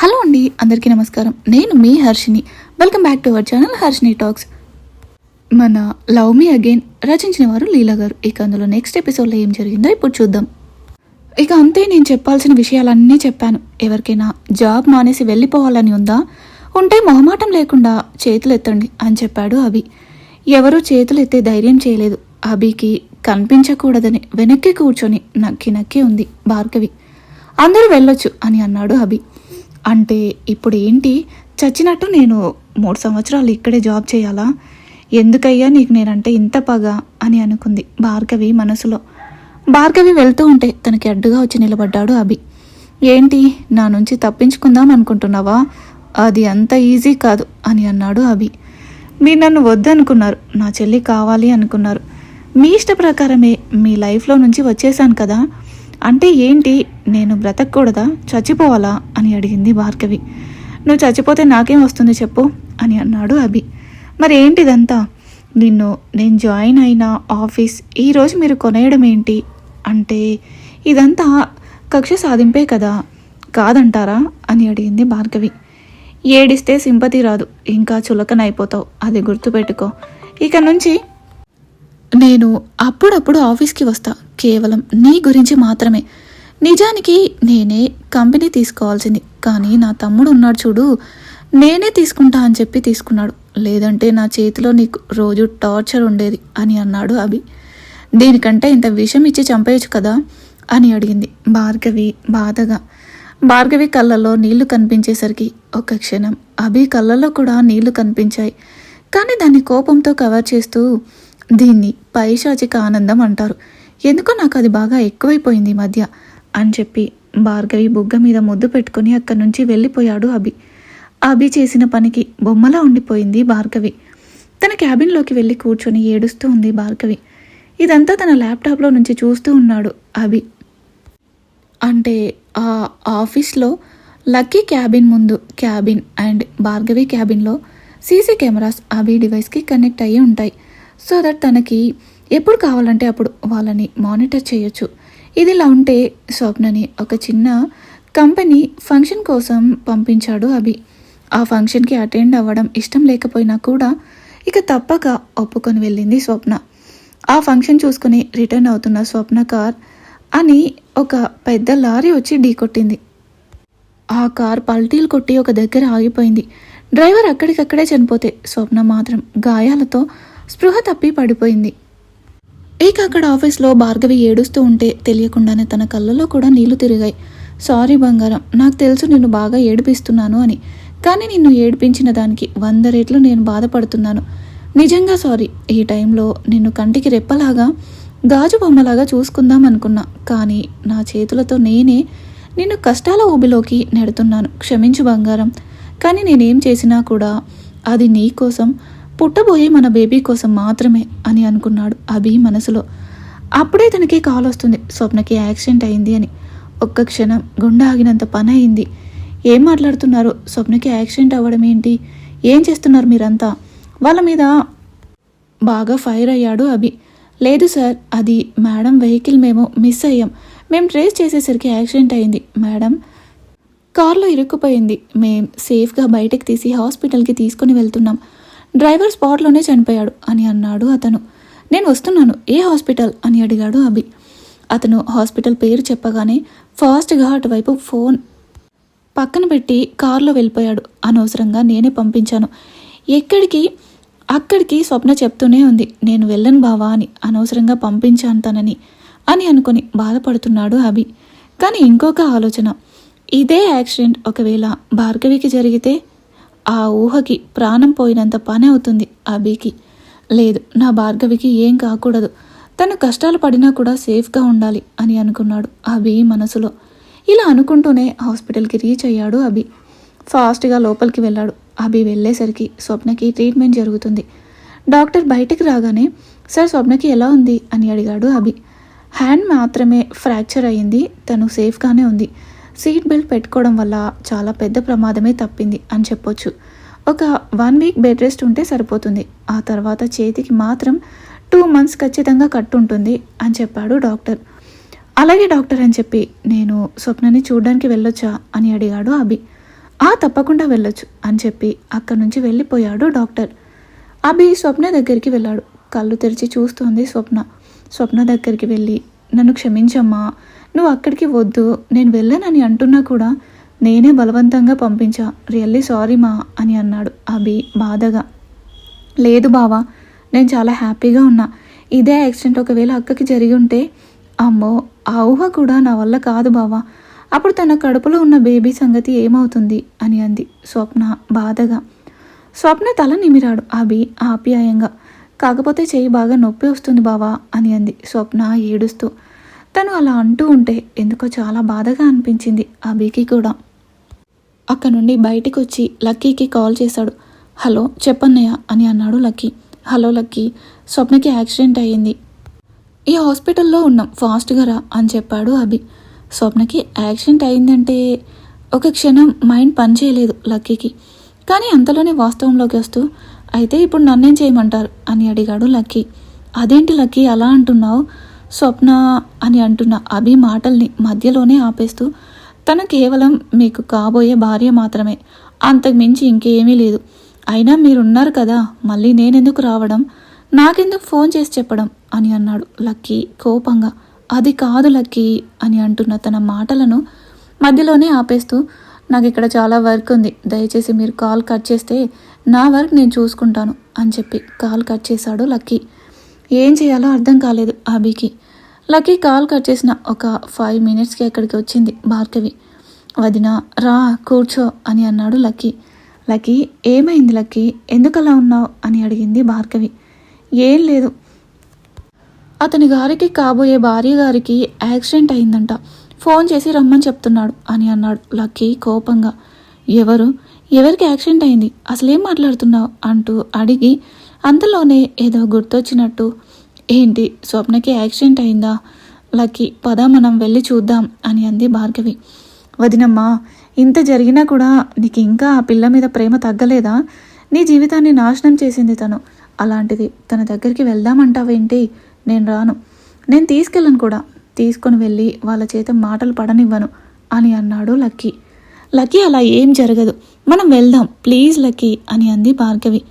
Hello అండి అందరికీ నమస్కారం. నేను మీ Harshini. Welcome back to our channel Harshini talks మన లవ్ మీ అగైన్ రచించిన వారు లీలా గారు. ఇక అందులో నెక్స్ట్ ఎపిసోడ్లో ఏం జరిగిందో ఇప్పుడు చూద్దాం. ఇక అంతే నేను చెప్పాల్సిన విషయాలన్నీ చెప్పాను. ఎవరికైనా జాబ్ మానేసి వెళ్ళిపోవాలని ఉందా? ఉంటే మొహమాటం లేకుండా చేతులు ఎత్తండి అని చెప్పాడు అభి. ఎవరూ చేతులు ఎత్తే ధైర్యం చేయలేదు. అభికి కనిపించకూడదని వెనక్కి కూర్చొని నక్కి నక్కి ఉంది భార్గవి. అందరూ వెళ్ళొచ్చు అని అన్నాడు అభి. అంటే ఇప్పుడు ఏంటి చచ్చినట్టు నేను మూడు సంవత్సరాలు ఇక్కడే జాబ్ చేయాలా? ఎందుకయ్యా నీకు నేనంటే ఇంత పగ? అని అనుకుంది భార్గవి మనసులో. భార్గవి వెళ్తూ ఉంటే తనకి అడ్డుగా వచ్చి నిలబడ్డాడు అభి. ఏంటి నా నుంచి తప్పించుకుందాం అనుకుంటున్నావా? అది అంత ఈజీ కాదు అని అన్నాడు అభి. మీరు నన్ను వద్దనుకున్నారు నా చెల్లి కావాలి అనుకున్నారు. మీ ఇష్ట ప్రకారమే మీ లైఫ్లో నుంచి వచ్చేసాను కదా? అంటే ఏంటి? నేను బ్రతకూడదా చచ్చిపోవాలా? అని అడిగింది భార్గవి. నువ్వు చచ్చిపోతే నాకేం వస్తుంది చెప్పు? అని అన్నాడు అభి. మరి ఏంటిదంతా నిన్ను నేను జాయిన్ అయిన ఆఫీస్ ఈరోజు మీరు కొనేయడం ఏంటి? అంటే ఇదంతా కక్ష సాధింపే కదా? కాదంటారా? అని అడిగింది భార్గవి. ఏడిస్తే సింపతి రాదు. ఇంకా చులకనైపోతావు. అది గుర్తుపెట్టుకో. ఇక నుంచి నేను అప్పుడప్పుడు ఆఫీస్కి వస్తా. కేవలం నీ గురించి మాత్రమే. నిజానికి నేనే కంపెనీ తీసుకోవాల్సింది. కానీ నా తమ్ముడు ఉన్నాడు చూడు. నేనే తీసుకుంటా అని చెప్పి తీసుకున్నాడు. లేదంటే నా చేతిలో నీకు రోజు టార్చర్ ఉండేది అని అన్నాడు అభి. దీనికంటే ఇంత విషం ఇచ్చి చంపేయచ్చు కదా? అని అడిగింది భార్గవి బాధగా. భార్గవి కళ్ళల్లో నీళ్ళు కనిపించేసరికి ఒక క్షణం అభి కళ్ళల్లో కూడా నీళ్ళు కనిపించాయి. కానీ దాన్ని కోపంతో కవర్ చేస్తూ దీన్ని పైశాచిక ఆనందం అంటారు. ఎందుకో నాకు అది బాగా ఎక్కువైపోయింది ఈ మధ్య అని చెప్పి భార్గవి బుగ్గ మీద ముద్దు పెట్టుకుని అక్కడి నుంచి వెళ్ళిపోయాడు అభి. అభి చేసిన పనికి బొమ్మలా ఉండిపోయింది భార్గవి. తన క్యాబిన్లోకి వెళ్ళి కూర్చొని ఏడుస్తూ ఉంది భార్గవి. ఇదంతా తన ల్యాప్టాప్లో నుంచి చూస్తూ ఉన్నాడు అభి. అంటే ఆ ఆఫీస్లో లక్కీ క్యాబిన్ ముందు క్యాబిన్ అండ్ భార్గవి క్యాబిన్లో సీసీ కెమెరాస్ అభి డివైస్కి కనెక్ట్ అయ్యి ఉంటాయి. సో దట్ తనకి ఎప్పుడు కావాలంటే అప్పుడు వాళ్ళని మానిటర్ చేయొచ్చు. ఇదిలా ఉంటే స్వప్నని ఒక చిన్న కంపెనీ ఫంక్షన్ కోసం పంపించాడు అభి. ఆ ఫంక్షన్కి అటెండ్ అవ్వడం ఇష్టం లేకపోయినా కూడా ఇక తప్పక ఒప్పుకొని వెళ్ళింది స్వప్న. ఆ ఫంక్షన్ చూసుకుని రిటర్న్ అవుతున్న స్వప్న కార్ అని ఒక పెద్ద లారీ వచ్చి ఢీకొట్టింది ఆ కార్ పల్టీలు కొట్టి ఒక దగ్గర ఆగిపోయింది. డ్రైవర్ అక్కడికక్కడే చనిపోతే స్వప్న మాత్రం గాయాలతో స్పృహ తప్పి పడిపోయింది. ఇక అక్కడ ఆఫీస్లో భార్గవి ఏడుస్తూ ఉంటే తెలియకుండానే తన కళ్ళలో కూడా నీళ్ళు తిరిగాయి. సారీ బంగారం నాకు తెలుసు నిన్ను బాగా ఏడిపిస్తున్నాను అని. కానీ నిన్ను ఏడిపించిన దానికి వంద రేట్లు నేను బాధపడుతున్నాను. నిజంగా సారీ ఈ టైంలో నిన్ను కంటికి రెప్పలాగా గాజు బొమ్మలాగా చూసుకుందాం అనుకున్నా. కానీ నా చేతులతో నేనే నిన్ను కష్టాల ఊబిలోకి నెడుతున్నాను. క్షమించు బంగారం. కానీ నేనేం చేసినా కూడా అది నీ కోసం. పుట్టబోయే మన బేబీ కోసం మాత్రమే అని అనుకున్నాడు అభి మనసులో. అప్పుడే తనకి కాల్ వస్తుంది. స్వప్నకి యాక్సిడెంట్ అయింది అని. ఒక్క క్షణం గుండె ఆగినంత పని అయింది. ఏం మాట్లాడుతున్నారు? స్వప్నకి యాక్సిడెంట్ అవ్వడం ఏంటి? ఏం చేస్తున్నారు మీరంతా? వాళ్ళ మీద బాగా ఫైర్ అయ్యాడు అభి. లేదు సార్ అది మేడం వెహికల్ మేము మిస్ అయ్యాం. మేము ట్రేస్ చేసేసరికి యాక్సిడెంట్ అయింది. మేడం కార్లో ఇరుక్కుపోయింది. మేం సేఫ్గా బయటకు తీసి హాస్పిటల్కి తీసుకుని వెళ్తున్నాం. డ్రైవర్ స్పాట్లోనే చనిపోయాడు అని అన్నాడు అతను. నేను వస్తున్నాను. ఏ హాస్పిటల్? అని అడిగాడు అభి. అతను హాస్పిటల్ పేరు చెప్పగానే ఫాస్ట్గా అటువైపు ఫోన్ పక్కన పెట్టి కారులో వెళ్ళిపోయాడు. అనవసరంగా నేనే పంపించాను. ఎక్కడికి? అక్కడికి స్వప్న చెప్తూనే ఉంది. నేను వెళ్ళను బావా అని. అనవసరంగా పంపించాను తనని అని అనుకుని బాధపడుతున్నాడు అభి. కానీ ఇంకొక ఆలోచన. ఇదే యాక్సిడెంట్ ఒకవేళ భార్గవికి జరిగితే ఆ ఊహకి ప్రాణం పోయినంత పని అవుతుంది అభికి. లేదు నా భార్గవికి ఏం కాకూడదు. తను కష్టాలు పడినా కూడా సేఫ్గా ఉండాలి అని అనుకున్నాడు అభి మనసులో. ఇలా అనుకుంటూనే హాస్పిటల్కి రీచ్ అయ్యాడు అభి. ఫాస్ట్గా లోపలికి వెళ్ళాడు. అభి వెళ్ళేసరికి స్వప్నకి ట్రీట్మెంట్ జరుగుతుంది. డాక్టర్ బయటికి రాగానే సార్ స్వప్నకి ఎలా ఉంది? అని అడిగాడు అభి. హ్యాండ్ మాత్రమే ఫ్రాక్చర్ అయ్యింది తను సేఫ్గానే ఉంది. సీట్ బెల్ట్ పెట్టుకోవడం వల్ల చాలా పెద్ద ప్రమాదమే తప్పింది అని చెప్పొచ్చు. ఒక వన్ వీక్ బెడ్ రెస్ట్ ఉంటే సరిపోతుంది. ఆ తర్వాత చేతికి మాత్రం టూ మంత్స్ ఖచ్చితంగా కట్టుంటుంది అని చెప్పాడు డాక్టర్. అలాగే డాక్టర్ అని చెప్పి నేను స్వప్నని చూడడానికి వెళ్ళొచ్చా? అని అడిగాడు అభి. ఆ తప్పకుండా వెళ్ళొచ్చు అని చెప్పి అక్కడి నుంచి వెళ్ళిపోయాడు డాక్టర్. అభి స్వప్న దగ్గరికి వెళ్ళాడు. కళ్ళు తెరిచి చూస్తోంది స్వప్న. స్వప్న దగ్గరికి వెళ్ళి నన్ను క్షమించమ్మా నువ్వు అక్కడికి వద్దు నేను వెళ్ళనని అంటున్నా కూడా నేనే బలవంతంగా పంపించా. రియల్లీ సారీ మా అని అన్నాడు అభి బాధగా. లేదు బావా నేను చాలా హ్యాపీగా ఉన్నా. ఇదే యాక్సిడెంట్ ఒకవేళ అక్కకి జరిగి ఉంటే అమ్మో ఆ ఊహ కూడా నా వల్ల కాదు బావా. అప్పుడు తన కడుపులో ఉన్న బేబీ సంగతి ఏమవుతుంది? అని అంది స్వప్న బాధగా. స్వప్న తల నిమిరాడు అభి ఆప్యాయంగా. కాకపోతే చెయ్యి బాగా నొప్పి వస్తుంది బావా అని అంది స్వప్న ఏడుస్తూ. తను అలా అంటూ ఉంటే ఎందుకో చాలా బాధగా అనిపించింది అభికి కూడా. అక్కడ నుండి బయటికి వచ్చి లక్కీకి కాల్ చేశాడు. హలో చెప్పన్నయ్య అని అన్నాడు లక్కీ. హలో లక్కీ స్వప్నకి యాక్సిడెంట్ అయ్యింది. ఈ హాస్పిటల్లో ఉన్నాం ఫాస్ట్గా రా అని చెప్పాడు అభి. స్వప్నకి యాక్సిడెంట్ అయిందంటే ఒక క్షణం మైండ్ పనిచేయలేదు లక్కీకి. కానీ అంతలోనే వాస్తవంలోకి వస్తూ అయితే ఇప్పుడు నన్నేం చేయమంటారు? అని అడిగాడు లక్కీ. అదేంటి లక్కీ అలా అంటున్నావు? స్వప్న అని అంటున్న అభి మాటల్ని మధ్యలోనే ఆపేస్తూ తను కేవలం మీకు కాబోయే భార్య మాత్రమే. అంతకుమించి ఇంకేమీ లేదు. అయినా మీరున్నారు కదా మళ్ళీ నేనెందుకు రావడం? నాకెందుకు ఫోన్ చేసి చెప్పడం? అని అన్నాడు లక్కీ కోపంగా. అది కాదు లక్కీ అని అంటున్న తన మాటలను మధ్యలోనే ఆపేస్తూ నాకు ఇక్కడ చాలా వర్క్ ఉంది. దయచేసి మీరు కాల్ కట్ చేస్తే నా వర్క్ నేను చూసుకుంటాను అని చెప్పి కాల్ కట్ చేశాడు లక్కీ. ఏం చేయాలో అర్థం కాలేదు అభికి. లక్కీ కాల్ కట్ చేసిన ఒక ఫైవ్ మినిట్స్కి అక్కడికి వచ్చింది భార్గవి. వదిన రా కూర్చో అని అన్నాడు లక్కీ. లక్కీ ఏమైంది లక్కీ? ఎందుకు అలా ఉన్నావు? అని అడిగింది భార్గవి. ఏం లేదు. అతని గారికి కాబోయే భార్య గారికి యాక్సిడెంట్ అయిందంట. ఫోన్ చేసి రమ్మని చెప్తున్నాడు అని అన్నాడు లక్కీ కోపంగా. ఎవరు? ఎవరికి యాక్సిడెంట్ అయింది? అసలేం మాట్లాడుతున్నావు? అంటూ అడిగి అంతలోనే ఏదో గుర్తొచ్చినట్టు ఏంటి స్వప్నకి యాక్సిడెంట్ అయిందా? లక్కీ పద మనం వెళ్ళి చూద్దాం అని అంది భార్గవి. వదినమ్మా ఇంత జరిగినా కూడా నీకు ఇంకా ఆ పిల్ల మీద ప్రేమ తగ్గలేదా? నీ జీవితాన్ని నాశనం చేసింది తను. అలాంటిది తన దగ్గరికి వెళ్దామంటావేంటి? నేను రాను. నేను తీసుకెళ్ళను కూడా. తీసుకొని వెళ్ళి వాళ్ళ చేత మాటలు పడనివ్వను అని అన్నాడు లక్కీ. లక్కీ అలా ఏం జరగదు. మనం వెళ్దాం. ప్లీజ్ లక్కీ అని అంది భార్గవి.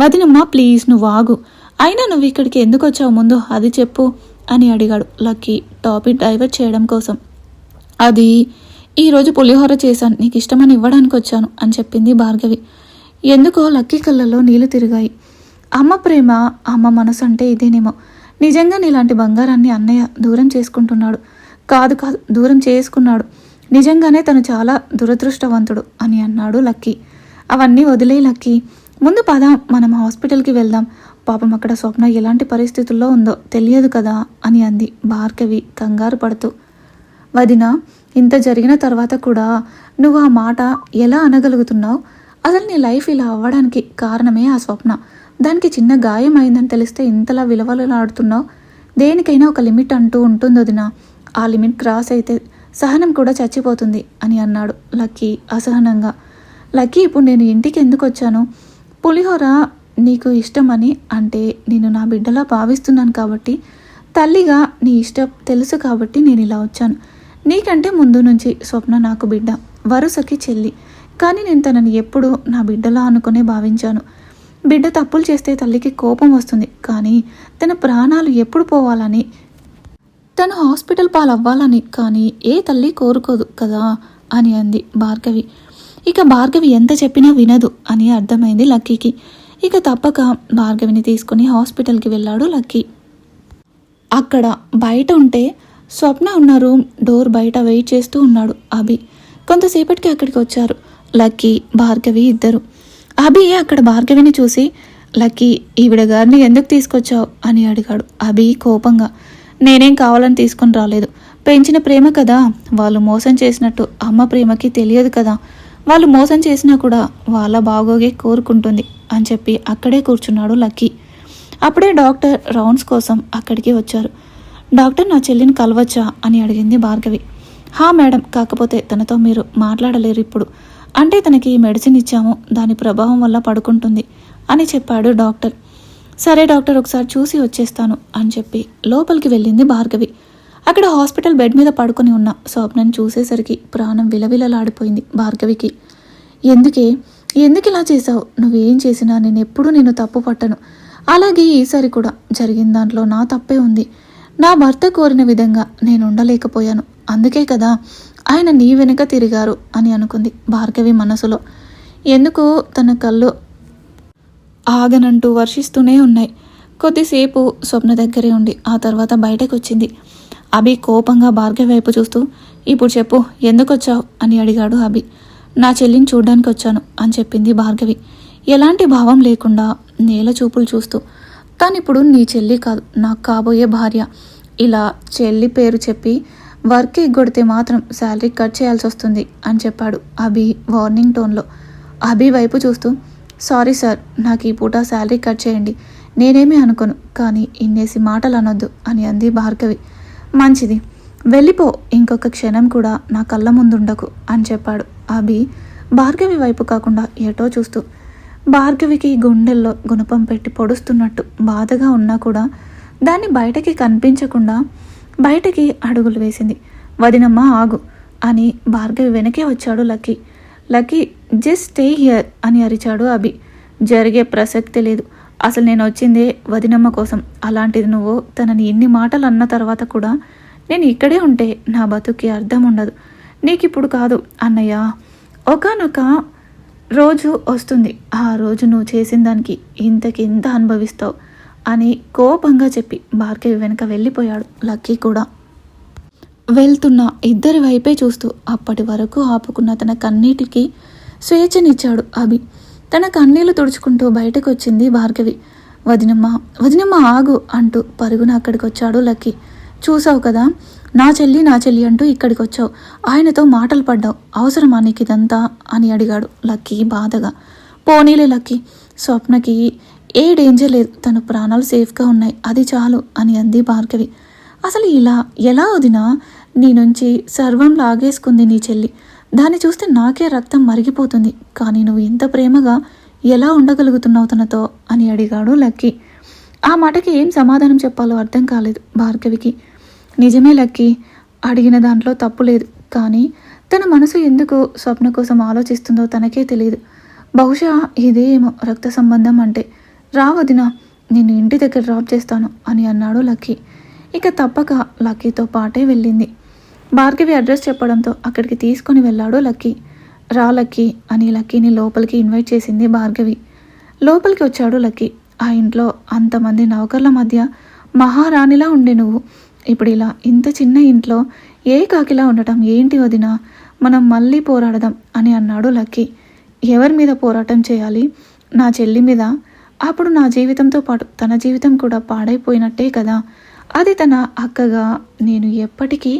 వదినమ్మా ప్లీజ్ నువ్వు ఆగు. అయినా నువ్వు ఇక్కడికి ఎందుకు వచ్చావు ముందు? అది చెప్పు అని అడిగాడు లక్కీ టాపిక్ డైవర్ట్ చేయడం కోసం. అది ఈరోజు పులిహోర చేశాను నీకు ఇష్టమని ఇవ్వడానికి వచ్చాను అని చెప్పింది భార్గవి. ఎందుకో లక్కీ కళ్ళల్లో నీళ్ళు తిరిగాయి. అమ్మ ప్రేమ అమ్మ మనసు అంటే ఇదేనేమో. నిజంగా నీలాంటి బంగారాన్ని అన్నయ్య దూరం చేసుకుంటున్నాడు. కాదు కాదు దూరం చేసుకున్నాడు. నిజంగానే తను చాలా దురదృష్టవంతుడు అని అన్నాడు లక్కీ. అవన్నీ వదిలే లక్కీ. ముందు పద మనం హాస్పిటల్కి వెళ్దాం. పాపం అక్కడ స్వప్న ఎలాంటి పరిస్థితుల్లో ఉందో తెలియదు కదా అని అంది భార్గవి కంగారు పడుతూ. వదిన ఇంత జరిగిన తర్వాత కూడా నువ్వు ఆ మాట ఎలా అనగలుగుతున్నావు? అసలు నీ లైఫ్ ఇలా అవ్వడానికి కారణమే ఆ స్వప్న. దానికి చిన్న గాయం అయిందని తెలిస్తే ఇంతలా విలువలాడుతున్నావు దేనికైనా ఒక లిమిట్ అంటూ ఉంటుంది వదిన. ఆ లిమిట్ క్రాస్ అయితే సహనం కూడా చచ్చిపోతుంది అని అన్నాడు లక్కీ అసహనంగా. లక్కీ ఇప్పుడు నేను ఇంటికి ఎందుకు వచ్చాను? పులిహోర నీకు ఇష్టమని అంటే నేను నా బిడ్డలా భావిస్తున్నాను కాబట్టి తల్లిగా నీ ఇష్టం తెలుసు కాబట్టి నేను ఇలా వచ్చాను. నీకంటే ముందు నుంచి స్వప్న నాకు బిడ్డ వరుసకి చెల్లి. కానీ నేను తనని ఎప్పుడూ నా బిడ్డలా అనుకునే భావించాను. బిడ్డ తప్పులు చేస్తే తల్లికి కోపం వస్తుంది. కానీ తన ప్రాణాలు ఎప్పుడు పోవాలని తను హాస్పిటల్ పాలవ్వాలని కానీ ఏ తల్లి కోరుకోదు కదా అని అంది భార్గవి. ఇక భార్గవి ఎంత చెప్పినా వినదు అని అర్థమైంది లక్కీకి. ఇక తప్పక భార్గవిని తీసుకుని హాస్పిటల్కి వెళ్ళాడు లక్కీ. అక్కడ బయట ఉంటే స్వప్న ఉన్న రూమ్ డోర్ బయట వెయిట్ చేస్తూ ఉన్నాడు అభి. కొంతసేపటికి అక్కడికి వచ్చారు. లక్కీ భార్గవి ఇద్దరు. అభి అక్కడ భార్గవిని చూసి లక్కీ ఈవిడ గారిని ఎందుకు తీసుకొచ్చావు? అని అడిగాడు అభి కోపంగా. నేనేం కావాలని తీసుకొని రాలేదు. పెంచిన ప్రేమ కదా. వాళ్ళు మోసం చేసినట్టు అమ్మ ప్రేమకి తెలియదు కదా. వాళ్ళు మోసం చేసినా కూడా వాళ్ళ బాగోగే కోరుకుంటుంది అని చెప్పి అక్కడే కూర్చున్నాడు లక్కీ. అప్పుడే డాక్టర్ రౌండ్స్ కోసం అక్కడికి వచ్చారు. డాక్టర్ నా చెల్లిని కలవచ్చా అని అడిగింది భార్గవి. హా మేడం కాకపోతే తనతో మీరు మాట్లాడలేరు ఇప్పుడు. అంటే తనకి మెడిసిన్ ఇచ్చాము దాని ప్రభావం వల్ల పడుకుంటుంది అని చెప్పాడు డాక్టర్. సరే డాక్టర్ ఒకసారి చూసి వచ్చేస్తాను అని చెప్పి లోపలికి వెళ్ళింది భార్గవి. అక్కడ హాస్పిటల్ బెడ్ మీద పడుకొని ఉన్న. స్వప్నను చూసేసరికి ప్రాణం విలవిలలాడిపోయింది భార్గవికి. ఎందుకే? ఎందుకు ఇలా చేసావు నువ్వేం చేసినా నేను ఎప్పుడూ నేను తప్పు పట్టను. అలాగే ఈసారి కూడా జరిగిన దాంట్లో నా తప్పే ఉంది. నా భర్త కోరిన విధంగా నేను ఉండలేకపోయాను అందుకే కదా ఆయన నీ వెనుక తిరిగారు అని అనుకుంది భార్గవి మనసులో. ఎందుకు? తన కళ్ళు ఆగనంటూ వర్షిస్తూనే ఉన్నాయి. కొద్దిసేపు స్వప్న దగ్గరే ఉండి ఆ తర్వాత బయటకు వచ్చింది అభి కోపంగా భార్గవి వైపు చూస్తూ ఇప్పుడు చెప్పు ఎందుకు వచ్చావు అని అడిగాడు అభి. నా చెల్లిని చూడ్డానికి వచ్చాను అని చెప్పింది భార్గవి. ఎలాంటి భావం లేకుండా నేల చూపులు చూస్తూ ఇప్పుడు నీ చెల్లి కాదు నాకు కాబోయే భార్య. ఇలా చెల్లి పేరు చెప్పి వర్క్ ఎగ్గొడితే మాత్రం శాలరీ కట్ చేయాల్సి వస్తుంది అని చెప్పాడు అభి వార్నింగ్ టోన్లో. అభి వైపు చూస్తూ సారీ సార్ నాకు ఈ పూట శాలరీ కట్ చేయండి. నేనేమీ అనుకోను కానీ ఇన్నేసి మాటలు అనొద్దు అని అంది భార్గవి. మంచిది. వెళ్ళిపో ఇంకొక క్షణం కూడా నా కళ్ళ ముందుండకు అని చెప్పాడు. అభి భార్గవి వైపు కాకుండా ఏటో చూస్తూ. భార్గవికి గుండెల్లో గుణపం పెట్టి పొడుస్తున్నట్టు బాధగా ఉన్నా కూడా దాన్ని బయటకి కనిపించకుండా బయటకి అడుగులు వేసింది. వదినమ్మ ఆగు అని భార్గవి వెనకే వచ్చాడు Lucky. Lucky just stay here అని అరిచాడు అభి. జరిగే ప్రసక్తి లేదు. అసలు నేను వచ్చిందే వదినమ్మ కోసం. అలాంటిది నువ్వు తనని ఎన్ని మాటలు అన్న తర్వాత కూడా నేను ఇక్కడే ఉంటే నా బతుకి అర్థం ఉండదు. నీకు ఇప్పుడు కాదు అన్నయ్య. ఒకనొక రోజు వస్తుంది. ఆ రోజు నువ్వు చేసిన దానికి ఇంతకి ఇంత అనుభవిస్తావు అని కోపంగా చెప్పి భార్గవి వెనక వెళ్ళిపోయాడు లక్కీ కూడా. వెళ్తున్న ఇద్దరి వైపే చూస్తూ అప్పటి వరకు ఆపుకున్న తన కన్నీటికి స్వేచ్ఛనిచ్చాడు అభి. తన కన్నీళ్ళు తుడుచుకుంటూ బయటకు వచ్చింది భార్గవి. వదినమ్మ వదినమ్మ ఆగు అంటూ పరుగున అక్కడికి వచ్చాడు లక్కీ. చూసావు కదా నా చెల్లి నా చెల్లి అంటూ ఇక్కడికి వచ్చావు ఆయనతో మాటలు పడ్డావు. అవసరమా నీకు ఇదంతా? అని అడిగాడు లక్కీ బాధగా. పోనీలే లక్కీ స్వప్నకి ఏ డేంజర్ లేదు. తన ప్రాణాలు సేఫ్గా ఉన్నాయి. అది చాలు అని అంది భార్గవి. అసలు ఇలా ఎలా వదినా? నీ నుంచి సర్వం లాగేసుకుంది నీ చెల్లి. దాన్ని చూస్తే నాకే రక్తం మరిగిపోతుంది. కానీ నువ్వు ఇంత ప్రేమగా ఎలా ఉండగలుగుతున్నావు తనతో? అని అడిగాడు లక్కీ. ఆ మాటకి ఏం సమాధానం చెప్పాలో అర్థం కాలేదు భార్గవికి. నిజమే లక్కీ అడిగిన దాంట్లో తప్పు లేదు. కానీ తన మనసు ఎందుకు స్వప్న కోసం ఆలోచిస్తుందో తనకే తెలియదు. బహుశా ఇదేమో రక్త సంబంధం అంటే. రావదినా నేను ఇంటి దగ్గర డ్రాప్ చేస్తాను అని అన్నాడు లక్కీ. ఇక తప్పక లక్కీతో పాటే వెళ్ళింది. భార్గవి అడ్రస్ చెప్పడంతో అక్కడికి తీసుకొని వెళ్ళాడు లక్కీ. రా లక్కీ అని లక్కీని లోపలికి ఇన్వైట్ చేసింది భార్గవి. లోపలికి వచ్చాడు లక్కీ. ఆ ఇంట్లో అంతమంది నౌకర్ల మధ్య మహారాణిలా ఉండే నువ్వు. ఇప్పుడు ఇలా ఇంత చిన్న ఇంట్లో ఏ కాకిలా ఉండటం ఏంటి వదినా? మనం మళ్ళీ పోరాడదాం అని అన్నాడు లక్కీ. ఎవరి మీద పోరాటం చేయాలి? నా చెల్లి మీద? అప్పుడు నా జీవితంతో పాటు తన జీవితం కూడా పాడైపోయినట్టే కదా. అది తన అక్కగా నేను ఎప్పటికీ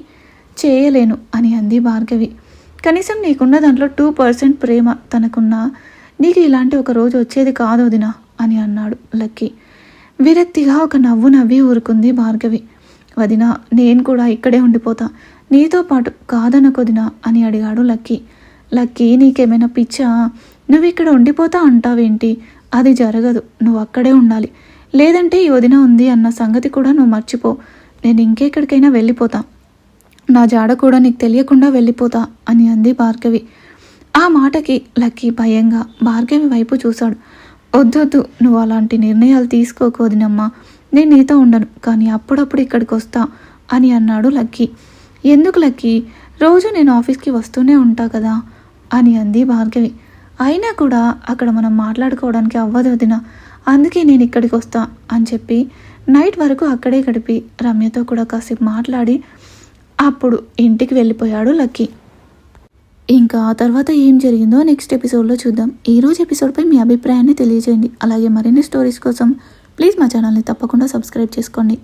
చేయలేను అని అంది భార్గవి. కనీసం నీకున్న దాంట్లో టూ పర్సెంట్ ప్రేమ తనకున్న నీకు ఇలాంటి ఒక రోజు వచ్చేది కాదు వదినా అని అన్నాడు లక్కీ. విరక్తిగా ఒక నవ్వు నవ్వి ఊరుకుంది భార్గవి. వదిన నేను కూడా ఇక్కడే ఉండిపోతా. నీతో పాటు కాదనకొదినా అని అడిగాడు లక్కీ. లక్కీ నీకేమైనా పిచ్చా? నువ్వు ఇక్కడ ఉండిపోతా అంటావేంటి? అది జరగదు. నువ్వు అక్కడే ఉండాలి. లేదంటే ఈ వదిన ఉంది అన్న సంగతి కూడా నువ్వు మర్చిపో. నేను ఇంకెక్కడికైనా వెళ్ళిపోతా. నా జాడ కూడా నీకు తెలియకుండా వెళ్ళిపోతా అని అంది భార్గవి. ఆ మాటకి లక్కీ భయంగా భార్గవి వైపు చూశాడు. వద్దొద్దు నువ్వు అలాంటి నిర్ణయాలు తీసుకోకోదినమ్మా నేను నీతో ఉండను కానీ అప్పుడప్పుడు ఇక్కడికి వస్తా అని అన్నాడు లక్కీ. ఎందుకు లక్కీ? రోజు నేను ఆఫీస్కి వస్తూనే ఉంటా కదా అని అంది భార్గవి. అయినా కూడా అక్కడ మనం మాట్లాడుకోవడానికి అవ్వదు వదిన. అందుకే నేను ఇక్కడికి వస్తా అని చెప్పి నైట్ వరకు అక్కడే గడిపి రమ్యతో కూడా కాసేపు మాట్లాడి అప్పుడు ఇంటికి వెళ్ళిపోయాడు లక్కీ. ఇంకా ఆ తర్వాత ఏం జరిగిందో నెక్స్ట్ ఎపిసోడ్లో చూద్దాం. ఈరోజు ఎపిసోడ్పై మీ అభిప్రాయాన్ని తెలియజేయండి. అలాగే మరిన్ని స్టోరీస్ కోసం ప్లీజ్ మా ఛానల్ని తప్పకుండా సబ్స్క్రైబ్ చేసుకోండి.